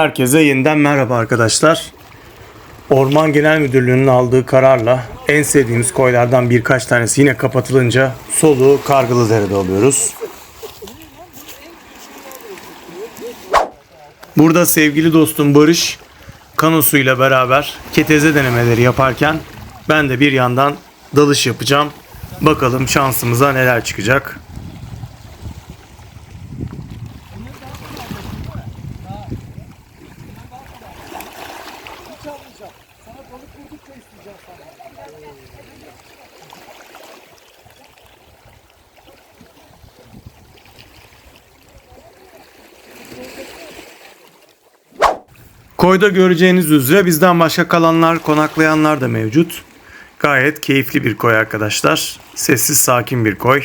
Herkese yeniden merhaba arkadaşlar. Orman Genel Müdürlüğü'nün aldığı kararla en sevdiğimiz koylardan birkaç tanesi yine kapatılınca soluğu Kargılıdere'de alıyoruz. Burada sevgili dostum Barış kanosuyla beraber keteze denemeleri yaparken ben de bir yandan dalış yapacağım. Bakalım şansımıza neler çıkacak. Koyda göreceğiniz üzere bizden başka kalanlar, konaklayanlar da mevcut. Gayet keyifli bir koy arkadaşlar. Sessiz, sakin bir koy.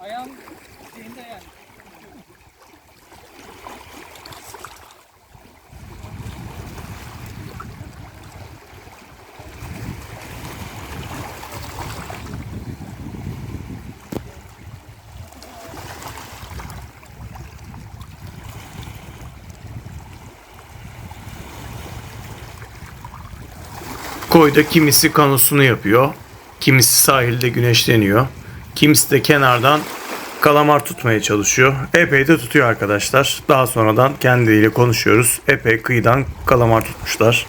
Ayağın şeyinde yani. Koyda kimisi kanosunu yapıyor. Kimisi sahilde güneşleniyor. Kimisi de kenardan kalamar tutmaya çalışıyor. Epey de tutuyor arkadaşlar. Daha sonradan kendileriyle konuşuyoruz. Epey kıyıdan kalamar tutmuşlar.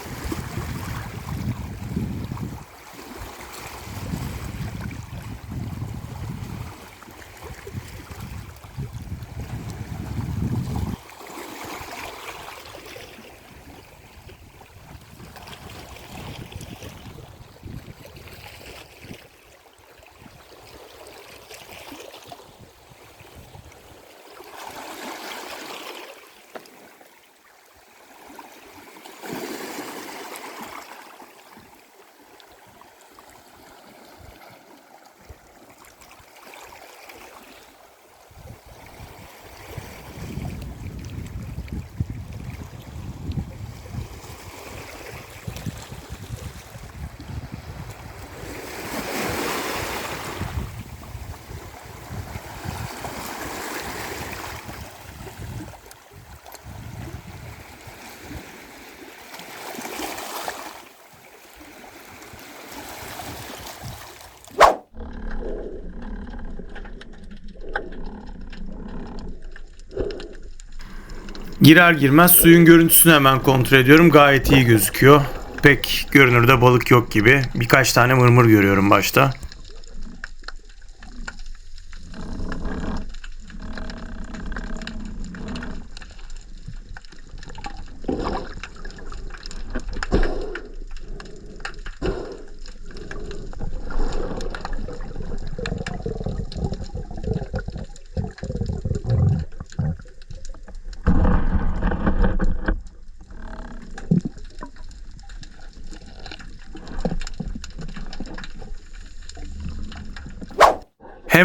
Girer girmez suyun görüntüsünü hemen kontrol ediyorum. Gayet iyi gözüküyor. Pek görünürde balık yok gibi. Birkaç tane mırmır görüyorum başta.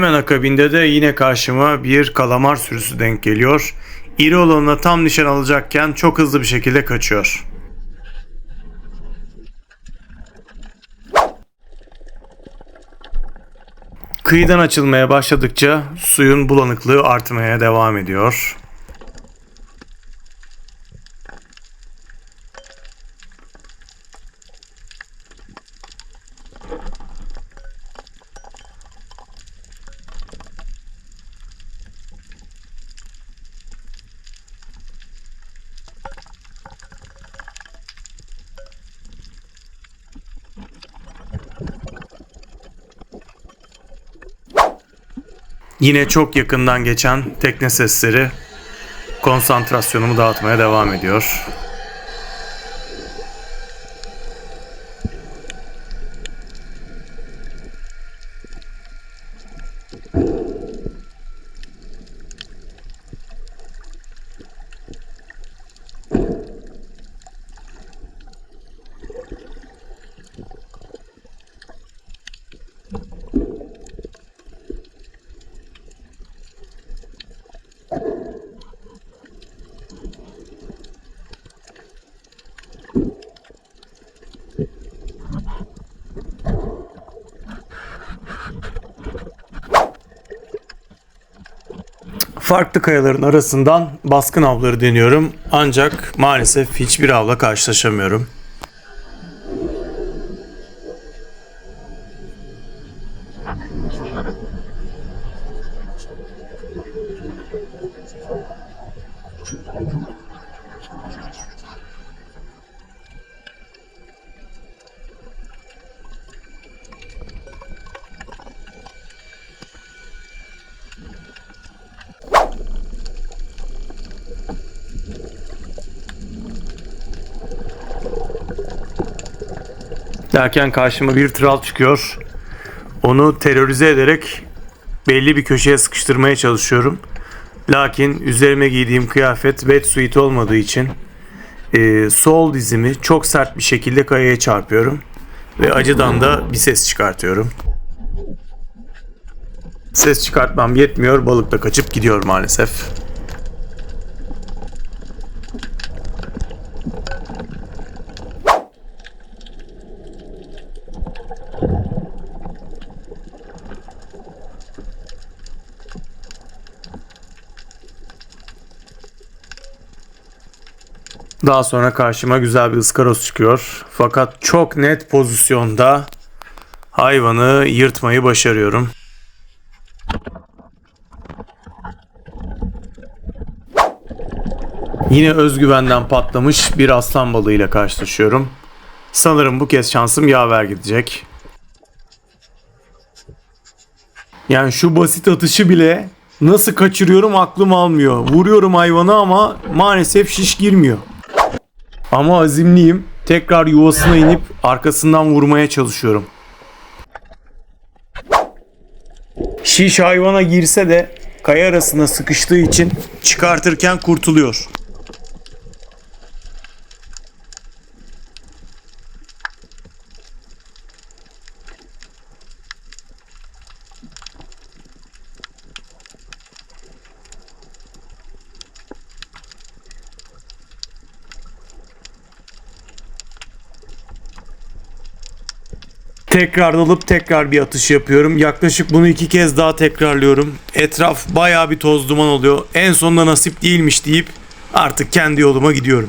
Hemen akabinde de yine karşıma bir kalamar sürüsü denk geliyor. İri olanına tam nişan alacakken çok hızlı bir şekilde kaçıyor. Kıyıdan açılmaya başladıkça suyun bulanıklığı artmaya devam ediyor. Yine çok yakından geçen tekne sesleri konsantrasyonumu dağıtmaya devam ediyor. Farklı kayaların arasından baskın avları deniyorum ancak maalesef hiçbir avla karşılaşamıyorum. Derken karşıma bir tral çıkıyor. Onu terörize ederek belli bir köşeye sıkıştırmaya çalışıyorum. Lakin üzerime giydiğim kıyafet wetsuit olmadığı için e, sol dizimi çok sert bir şekilde kayaya çarpıyorum. Ve acıdan da bir ses çıkartıyorum. Ses çıkartmam yetmiyor. Balık da kaçıp gidiyor maalesef. Daha sonra karşıma güzel bir ıskaroz çıkıyor. Fakat çok net pozisyonda hayvanı yırtmayı başarıyorum. Yine özgüvenden patlamış bir aslan balığıyla karşılaşıyorum. Sanırım bu kez şansım yaver gidecek. Yani şu basit atışı bile nasıl kaçırıyorum aklım almıyor. Vuruyorum hayvanı ama maalesef şiş girmiyor. Ama azimliyim. Tekrar yuvasına inip arkasından vurmaya çalışıyorum. Şiş hayvana girse de kaya arasına sıkıştığı için çıkartırken kurtuluyor. Tekrar dalıp tekrar bir atış yapıyorum. Yaklaşık bunu iki kez daha tekrarlıyorum. Etraf bayağı bir toz duman oluyor. En sonunda nasip değilmiş deyip artık kendi yoluma gidiyorum.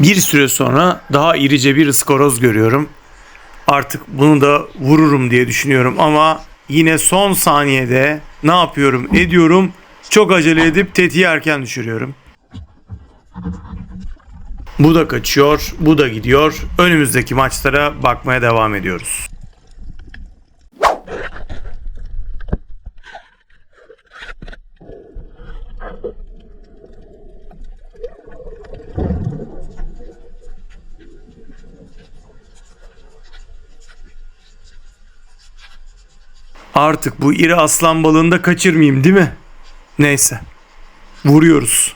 Bir süre sonra daha irice bir ıskoroz görüyorum. Artık bunu da vururum diye düşünüyorum ama yine son saniyede ne yapıyorum ediyorum çok acele edip tetiği erken düşürüyorum. Bu da kaçıyor, bu da gidiyor. Önümüzdeki maçlara bakmaya devam ediyoruz. Artık bu iri aslan balığını da kaçırmayayım değil mi? Neyse. Vuruyoruz.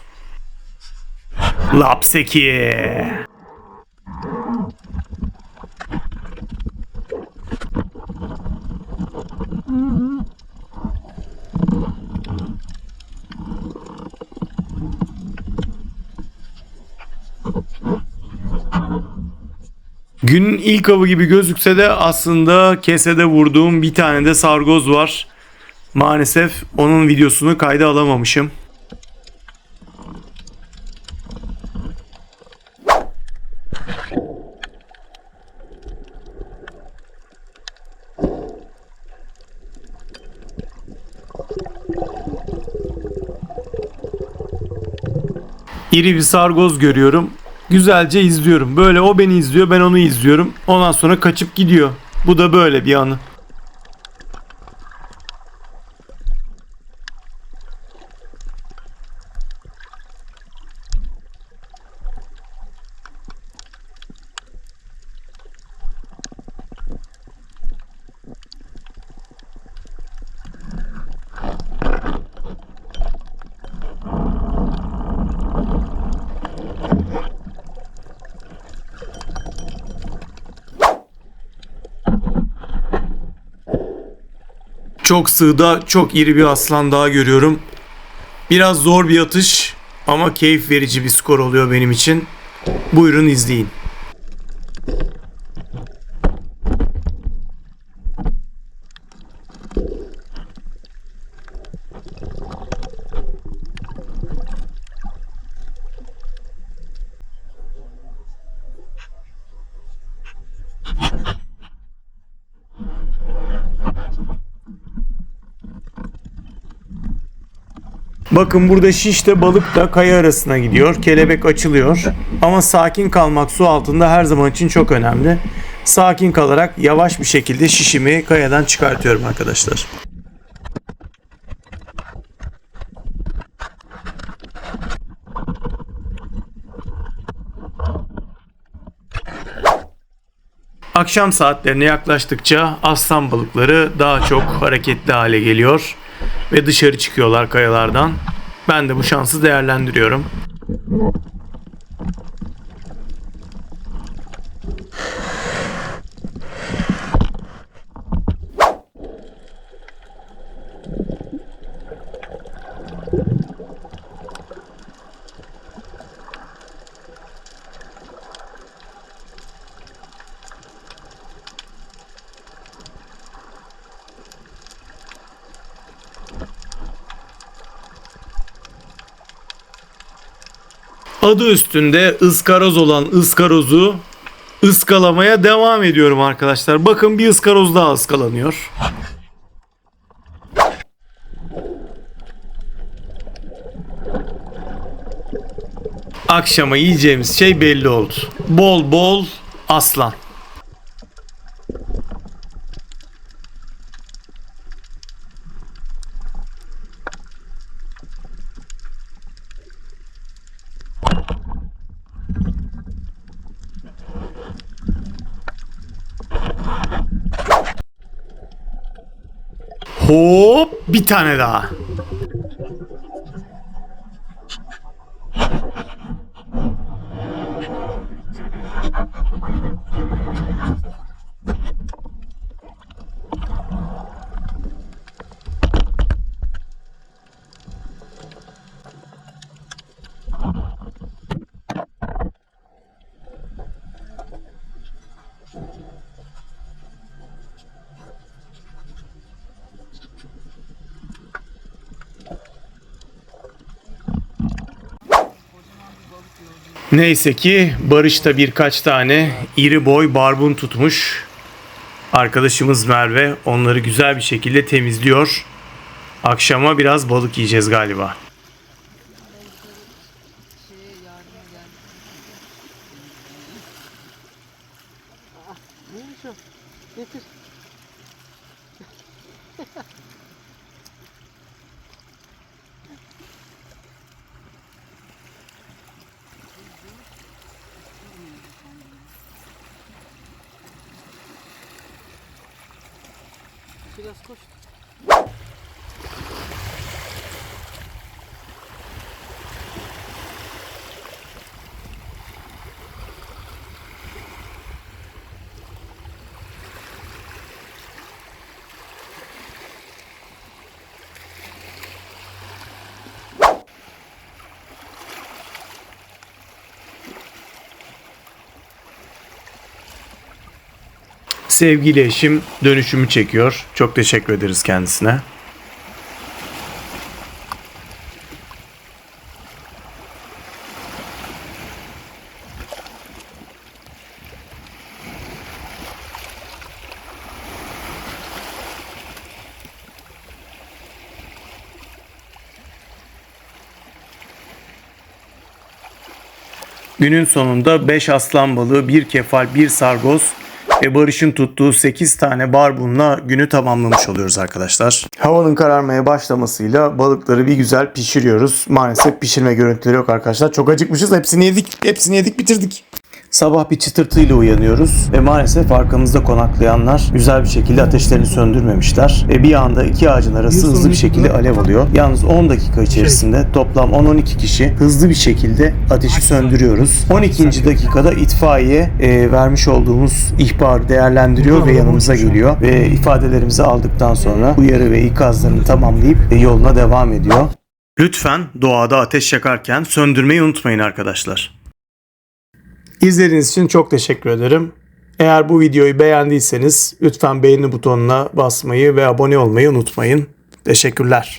Lapseki. Günün ilk avı gibi gözükse de aslında kesede vurduğum bir tane de sargoz var. Maalesef onun videosunu kayda alamamışım. İri bir sargoz görüyorum. Güzelce izliyorum. Böyle o beni izliyor, ben onu izliyorum. Ondan sonra kaçıp gidiyor. Bu da böyle bir anı. Çok sığda çok iri bir aslan daha görüyorum. Biraz zor bir atış ama keyif verici bir skor oluyor benim için. Buyurun izleyin. Bakın burada şişte balık da kaya arasına gidiyor. Kelebek açılıyor. Ama sakin kalmak su altında her zaman için çok önemli. Sakin kalarak yavaş bir şekilde şişimi kayadan çıkartıyorum arkadaşlar. Akşam saatlerine yaklaştıkça aslan balıkları daha çok hareketli hale geliyor ve dışarı çıkıyorlar kayalardan. Ben de bu şansı değerlendiriyorum. Adı üstünde ıskaroz olan ıskarozu ıskalamaya devam ediyorum arkadaşlar. Bakın bir ıskaroz daha ıskalanıyor. Akşama yiyeceğimiz şey belli oldu. Bol bol aslan. tane daha. Neyse ki Barış da birkaç tane iri boy barbun tutmuş. Arkadaşımız Merve onları güzel bir şekilde temizliyor. Akşama biraz balık yiyeceğiz galiba. Sevgili eşim dönüşümü çekiyor. Çok teşekkür ederiz kendisine. Günün sonunda 5 aslan balığı, 1 kefal, 1 sargoz ve Barış'ın tuttuğu 8 tane barbunla günü tamamlamış oluyoruz arkadaşlar. Havanın kararmaya başlamasıyla balıkları bir güzel pişiriyoruz. Maalesef pişirme görüntüleri yok arkadaşlar. Çok acıkmışız. Hepsini yedik. Hepsini yedik bitirdik. Sabah bir çıtırtıyla uyanıyoruz ve maalesef arkamızda konaklayanlar güzel bir şekilde ateşlerini söndürmemişler. Ve bir anda iki ağacın arası hızlı bir şekilde alev alıyor. Yalnız 10 dakika içerisinde toplam 10-12 kişi hızlı bir şekilde ateşi söndürüyoruz. 12. dakikada itfaiye e, vermiş olduğumuz ihbarı değerlendiriyor ve yanımıza geliyor. Ve ifadelerimizi aldıktan sonra uyarı ve ikazlarını tamamlayıp e, yoluna devam ediyor. Lütfen doğada ateş yakarken söndürmeyi unutmayın arkadaşlar. İzlediğiniz için çok teşekkür ederim. Eğer bu videoyu beğendiyseniz lütfen beğeni butonuna basmayı ve abone olmayı unutmayın. Teşekkürler.